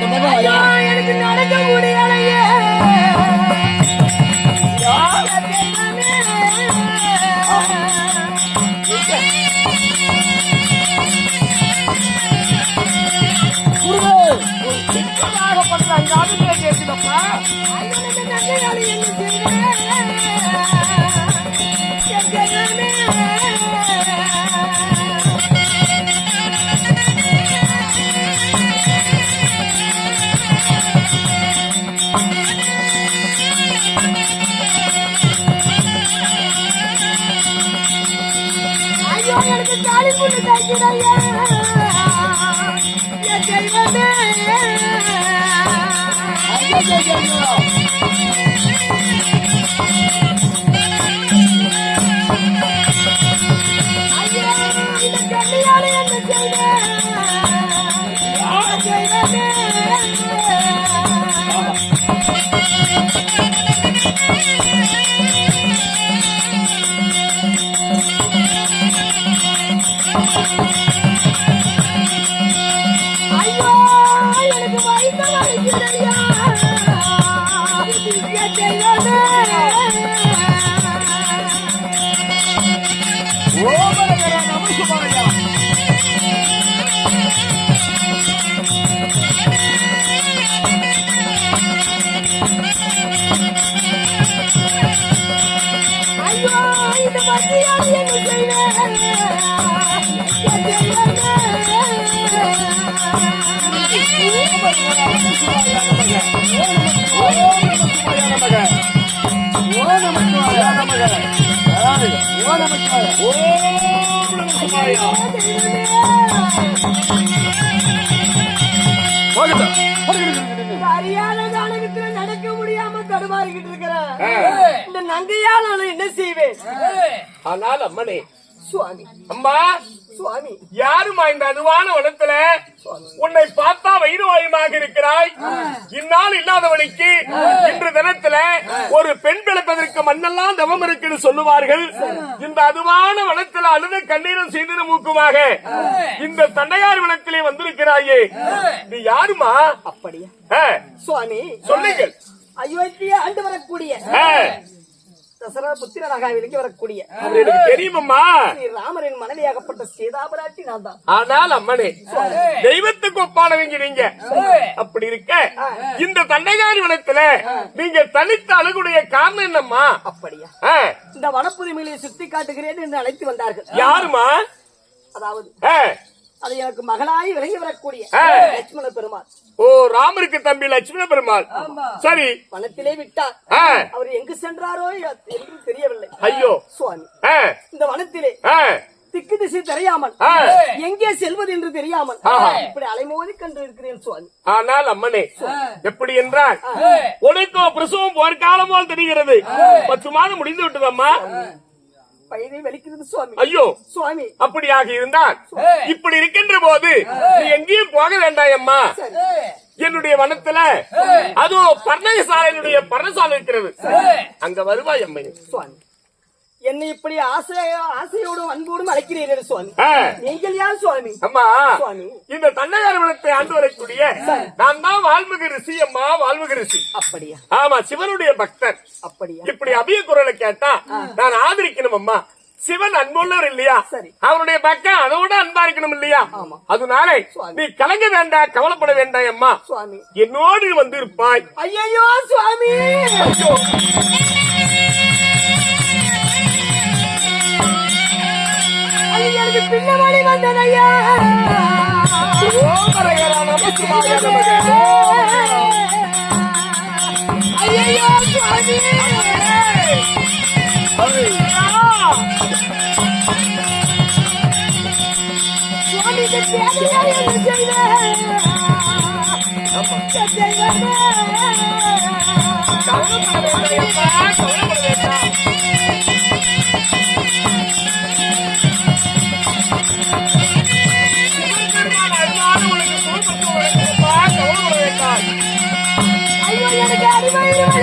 எனக்கு நடக்க முடியலையே. தாலி புண்ணு நடக்க முடியாம தடுமாறிக்கிட்டு இருக்கிறேன் இந்த நங்கையால் நான் என்ன செய்வேன்? ஆனால் அம்மனே சுவாமி. அம்மா சுவாமி. யாருமா இந்த அதுவான வனத்துல? உன்னை பார்த்தா வைரவாயுமாக இருக்கிறாய். இந்நாள் இல்லாதவனுக்கு இன்று தினத்துல ஒரு பெண் பிழைப்பதற்கு மண்ணெல்லாம் தவம் இருக்குன்னு சொல்லுவார்கள். இந்த அதுவான வனத்துல அழுத கண்ணீரும் சீதன மூக்குமாக இந்த தண்டையார் வனத்திலே வந்திருக்கிறாயே. நீ யாருமா? அப்படியா? சுவாமி. சொல்லுங்கள். அயோத்திய ஆண்டு வரக்கூடிய தசரா புத்திரனாக விளங்கி வரக்கூடிய தெரியுமம்மா? ராமரின் மனைவியாகப்பட்ட சீதாபராட்டி நான் தான் ஆனால் அம்மனே தெய்வத்துக்கு ஒப்பானவங்க நீங்க. அப்படி இருக்க? இந்த தண்டையாரி வனத்துல நீங்க தனித்த அழகுடைய காரணம் என்னம்மா? அப்படியா? இந்த வனப்புரிமையை சுத்தி காட்டுகிறேன் என்று அழைத்து வந்தார்கள். யாருமா அதாவது அது எனக்கு மகளாய் விளங்கி வரக்கூடிய. லட்சுமண பெருமாள். ஓ ராமருக்கு தம்பி லட்சுமண பெருமாள். சரி. வனத்திலே விட்டார். அவர் எங்கு சென்றாரோ என்று தெரியவில்லை. ஐயோ. சுவாமி இந்த வனத்திலே திக்கு திசை தெரியாமல். எங்கே செல்வது என்று தெரியாமல். இப்படி அலைமோதி கண்டு இருக்கிறேன் சுவாமி. ஆனால் அம்மனே எப்படி என்றால் உனக்கு பிரசவம் போர்க்காலம் போல் தெரிகிறது. பத்து மாதம் முடிந்து விட்டதம்மா. வயதை வலிக்கிறது சுவாமி. ஐயோ! சுவாமி. அப்படியாக இருந்தால் இப்படி இருக்கின்ற போது நீ எங்கேயும் போக வேண்டாம் அம்மா. என்னுடைய வனத்துல அதுவும் பர்ணசாலையினுடைய பர்ணசாலை இருக்கிறது. அங்க வருவாய் அம்மை. சுவாமி. என்னை இப்படி ஆசை ஆசையோடும் அன்போடும் அழைக்கிறீர்கள் சுவாமி. நீங்கள் யார் சுவாமி? அம்மா சுவாமி. இந்த தண்டையார் வனத்தை ஆண்டு வரக்கூடிய நான் தான் வால்மிகு ரிஷி அம்மா வால்மிகு ரிஷி. அப்படியா? ஆமா சிவனுடைய பக்தர். அப்படியா? இப்படி அபிய குரலை கேட்டா நான் ஆதரிக்கணும் அம்மா. சிவன் அன்புள்ளவர் இல்லையா? சரி. அவருடைய பக்கம் அதோட அன்பா இருக்கணும் இல்லையா? ஆமா. அதனால. நீ கலங்க வேண்டாம் கவலைப்பட வேண்டாம் அம்மா. சுவாமி. என்னோடு வந்து இருப்பாய் ஐயோ. சுவாமி ஐயோ அது எனக்கு பின்னவழி வந்தனையா ஓமரகரா நமசிவாய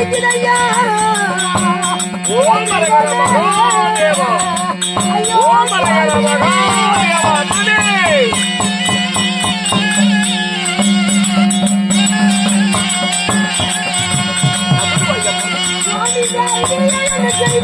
அழைக்கிறையா ஓம் மலகர மகாதேவா. ஓம் மலகர Mahadeva Yeah, yeah, yeah, yeah, yeah.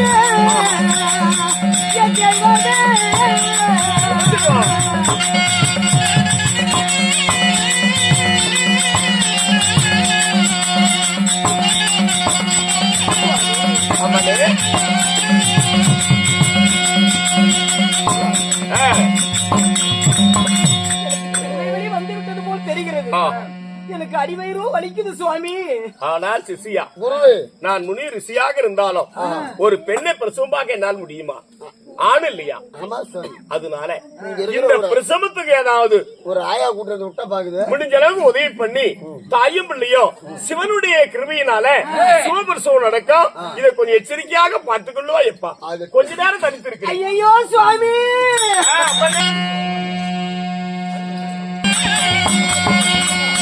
எனக்கு அடிவயிறோ வலிக்குது சுவாமி. ஆனால் சிசியா குருவே நான் முனி ரிஷியாக இருந்தாலும் ஒரு பெண்ணை பிரசவமாக என்னால் முடியுமா? ஆண் இல்லையா? அதனால இந்த பிரசவத்துக்கு ஏதாவது ஒரு ஆயா கூட்டுறது விட்டா பாக்குது. முடிஞ்ச அளவுக்கு உதவி பண்ணி தாயும் பிள்ளையும் சிவனுடைய கிருபையினால சிவபிரசவம் நடக்கும். இதை கொஞ்சம் எச்சரிக்கையாக பார்த்துக்கொள்ளுவா எப்பா? கொஞ்ச நேரம் தனித்திருக்கிறேன். ஐயோ சுவாமி.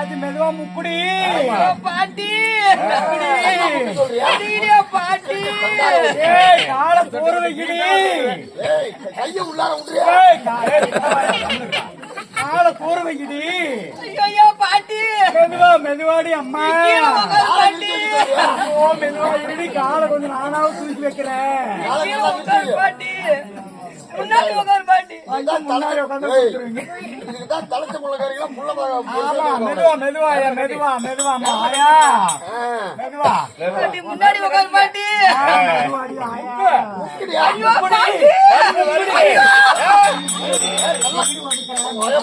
ஆச்சு மெதுவா முக்குடி. பாட்டி. பாட்டி கால போர்வைகிடி ஏய் கைய உள்ளார கால ஐயோ பாட்டி மெதுவா மெதுவாடி அம்மா. பாட்டி. ஓ மெதுவா இருடி காலை கொஞ்சம் நானாவது தூக்கி வைக்கிறேன்? பாட்டி. முன்னாடி உட்கார் பாட்டி. முன்னாடி உட்கார்ந்து ஏய், கொடுத்துருவீங்க. இதுதான் தலைச்ச முள்ளக்காரிக்கெல்லாம் முள்ள பா- ஆமா பொறுசா மெதுவா மெதுவா ஐயா மெதுவா மெதுவா அம்மா ஆயா ஆ. மெதுவா. பாட்டி முன்னாடி உட்கார் பாட்டி. ஆ, மெதுவாடி ஆயா முக்கிடியா? ஐயோ. பாட்டி. ஒரே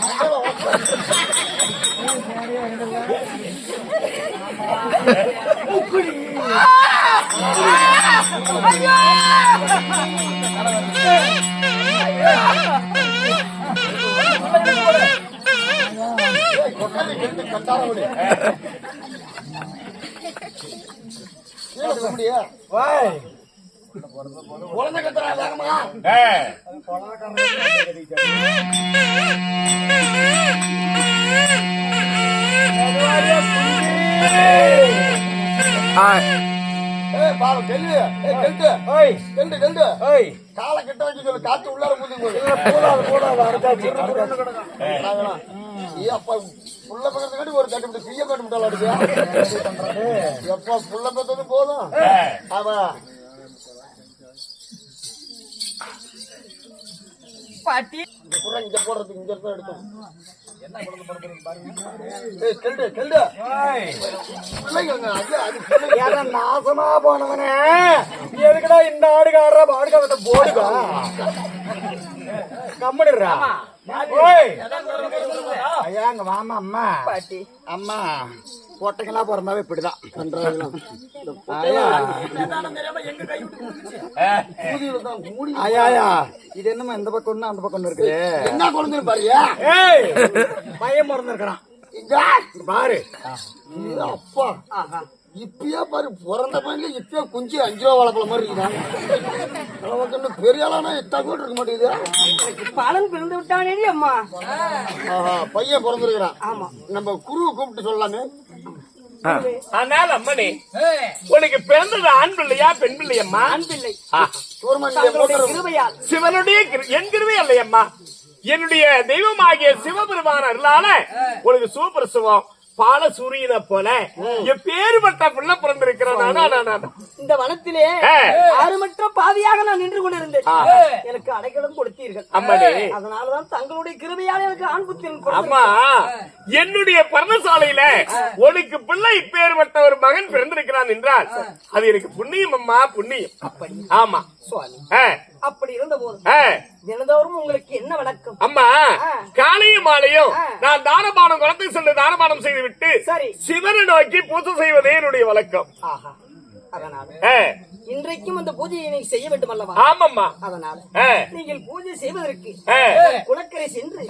குழந்தை கத்துறா வேகமா ஆ. மெதுவாடியா புரியுது ஏய். பாரு கெல்லு. ஏய். கெல்டு ஓய் கெல்டு கெல்டு ஓய் காலை கிட்ட சொல்லு காத்து உள்ளார அடுத்தா சின்ன புறன்னு கிடக்கும் ஏ அப்பா புள்ள ஒரு கட்டு விட்டு தீய கட்டு எப்பா புள்ள பக்கத்து போதும். ஆமா. பாட்டி. இந்த இங்க போடுறதுக்கு இங்க இருந்தா எடுத்தோம் கெல்டு கெல்டு. பிள்ளைங்க அது ஏடா நாசமா போனவனே? நீ எதுக்குடா இந்த ஆடுக்கு ஆடுற ஆடுக்கு அவட்ட போடுக்கா கம்முடுறா ஓய். ஐயா அங்க வாமா அம்மா. பாட்டி. அம்மா. பொட்டைங்களா பிறந்தாவே இப்படிதான். பண்றாங்க மூதியில தான் மூடி ஐயா ஐயா இது என்னமா இந்த பக்கம் அந்த பக்கம் இருக்கு? என்ன குழந்தை பாரியா ஏய். பையன் பிறந்திருக்கிறான். பாரு. அப்பா. இப்பயே பாரு பிறந்த பையன்ல இப்பயே குஞ்சு அஞ்சு ரூபா வளர்க்கல மாதிரி இருக்குதான் பெரிய ஆளானா இத்தா கூட இருக்க மாட்டேங்குது. பலன் பிறந்து விட்டானே அம்மா. ஆஹா, பையன் பிறந்திருக்கிறான். ஆமா. நம்ம குருவை கூப்பிட்டு சொல்லலாமே. ஆனால் அம்மனே உனக்கு பிறந்தது ஆண் பிள்ளையா பெண் பிள்ளையம்மா? ஆண் பிள்ளை. சிவனுடைய கிரு- என் கிருவை அல்லையம்மா. என்னுடைய தெய்வமாகிய சிவபெருமான அருளால உனக்கு சூப்பிரசவம் பால சூரியனை போல எப்பேறுபட்ட பிள்ளை பிறந்திருக்கிறேன். இந்த வனத்திலே. ஆறுமற்ற பாவியாக நான் நின்று கொண்டிருந்தேன். எனக்கு அடைக்கலம் கொடுத்தீர்கள். அதனாலதான் தங்களுடைய கிருபையால் எனக்கு ஆண் புத்திரன் கொடுத்தீர்கள். அம்மா என்னுடைய பர்ணசாலையில உனக்கு பிள்ளை இப்பேறுபட்ட ஒரு மகன் பிறந்திருக்கிறான் என்றால் அது எனக்கு புண்ணியம் அம்மா புண்ணியம். ஆமா. சுவாமி. அப்படி இருந்த போது. தினந்தோறும் உங்களுக்கு என்ன வணக்கம் அம்மா. காலையும் மாலையும். நான் தானபானம் குளத்துக்கு சென்று தானபானம் செய்து விட்டு சரி சிவனை நோக்கி பூஜை செய்வதே என்னுடைய வழக்கம் அதனால இன்றைக்கும் அந்த பூஜையை செய்ய வேண்டும் அல்லவா ஆமாம்மா. அதனால நீங்கள் பூஜை செய்வதற்கு. குளக்கரை சென்று.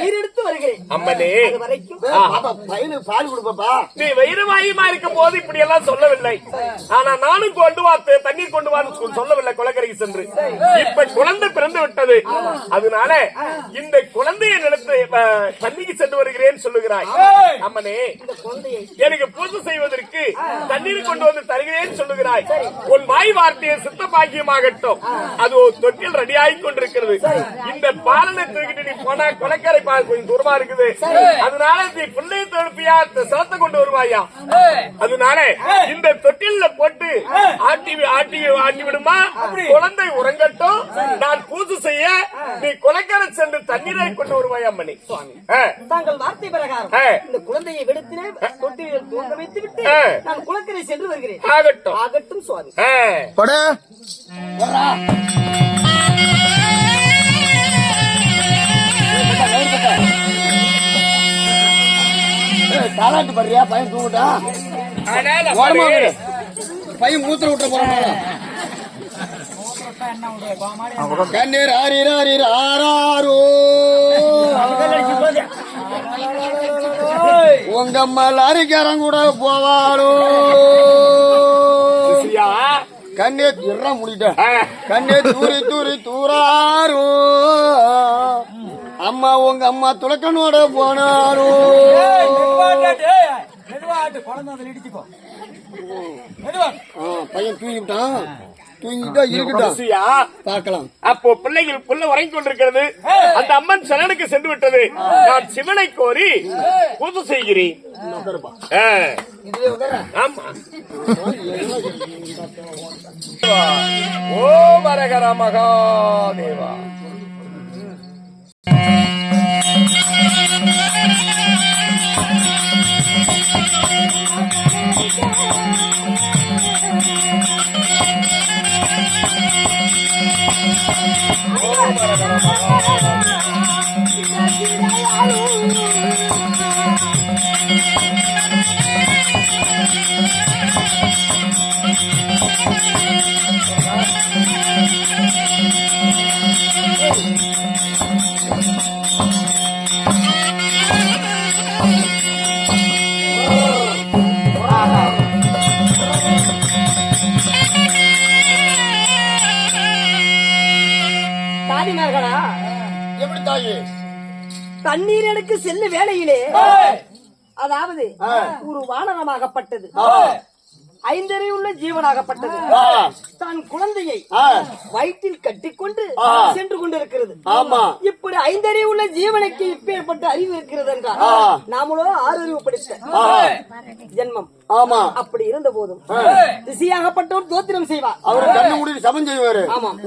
நீரெடுத்து வருகிறேன். அம்மனே. அது வரைக்கும் பாப்பா பையனுக்கு பால் கொடுப்பாப்பா. நீ வைரவாயுமா இருக்கும் போது இப்படி எல்லாம் சொல்லவில்லை ஆனா நானும் கொண்டு வா தண்ணீர் கொண்டு வான்னு சொல்~ சொல்லவில்லை குளக்கரைக்கு சென்று. இப்ப குழந்தை பிறந்து விட்டது. அதனால இந்த குழந்தையை அஹ், தண்ணிக்கு சென்று வருகிறேன் சொல்லுகிறாய். அம்மனே. இந்த குழந்தையை எனக்கு பூஜை செய்வதற்கு தண்ணீர் கொண்டு வந்து தருகிறேன் சொல்லுகிறாய். உன் வாய் வார்த்தையை சித்த பாக்கியமாகட்டும் அது ஒரு தொட்டில் ரெடி ஆகி கொண்டிருக்கிறது இந்த பாலனை தூக்கிட்டு நீ போனா கொலைக்கரை பால் கொஞ்சம் தூரமா இருக்குது. அதனால நீ பிள்ளையை தொழுப்பியா சிலத்தை கொண்டு வருவாயா? அதனால இந்த தொட்டில்ல போட்டு ஆட்டி ஆட்டி ஆட்டி விடுமா? குழந்தை உறங்கட்டும். நான் பூஜை செய்ய நீ கொலைக்கரை சென்று தண்ணீரை கொண்டு வருவாயா மணி. தாங்கள் வார்த்தை பிரகாரம். இந்த குழந்தையை விடுத்தினே தொட்டிலில் தூங்க வைத்து விட்டு. நான் குளக்கரை சென்று வருகிறேன். ஆகட்டும். ஆகட்டும் சுவாமி. படு. தாலாட்டு படுறியா? பையன் தூங்கிட்டா? ஓரமா. பையன் மூத்திர விட்ட போறான் கண்ணீர் ஆறீர் ஆறீர் ஆறாரோ. உங்க அம்மா லாரிக்காரன் கூட போவாரோ கண்ணே இறா முடிட்டேன். கண்ணே தூரி தூரி தூராரோ. அம்மா உங்க அம்மா துளக்கனோட போனாரோ. ஆ, பையன் தூங்கிட்டான். தூங்கிட்டா இருக்கட்டும் பார்க்கலாம். அப்போ பிள்ளைகள் புள்ள உறங்கிக் கொண்டிருக்கிறது. அந்த அம்மன் சரணனுக்கு சென்று விட்டது நான் சிவனை கோரி பூஜை செய்கிறேன். ஆ, இதுல வந்துடுறேன் ஆமா ஓ தாதிமார்களா எப்படி தாயி? தண்ணீர் எனக்கு செல்ல வேளையிலே. அதாவது ஒரு வானரமாகப்பட்டது ஐந்தறிவுள்ள ஜீவனாகப்பட்டது. தான் குழந்தையை வயிற்றில் கட்டிக்கொண்டு. சென்று கொண்டிருக்கிறது. ஆமா. இப்படி ஐந்தறிவுள்ள ஜீவனுக்கு இப்பேற்பட்ட அறிவு இருக்கிறது என்றால். நாமளோ ஆறு அறிவு படித்த ஜென்மம். ஆமா. அப்படி இருந்த போதும் ரிஷியாகப்பட்டவர் தோத்திரம் செய்வார். அவரு கண்ணு சமம் செய்வாரு. நம்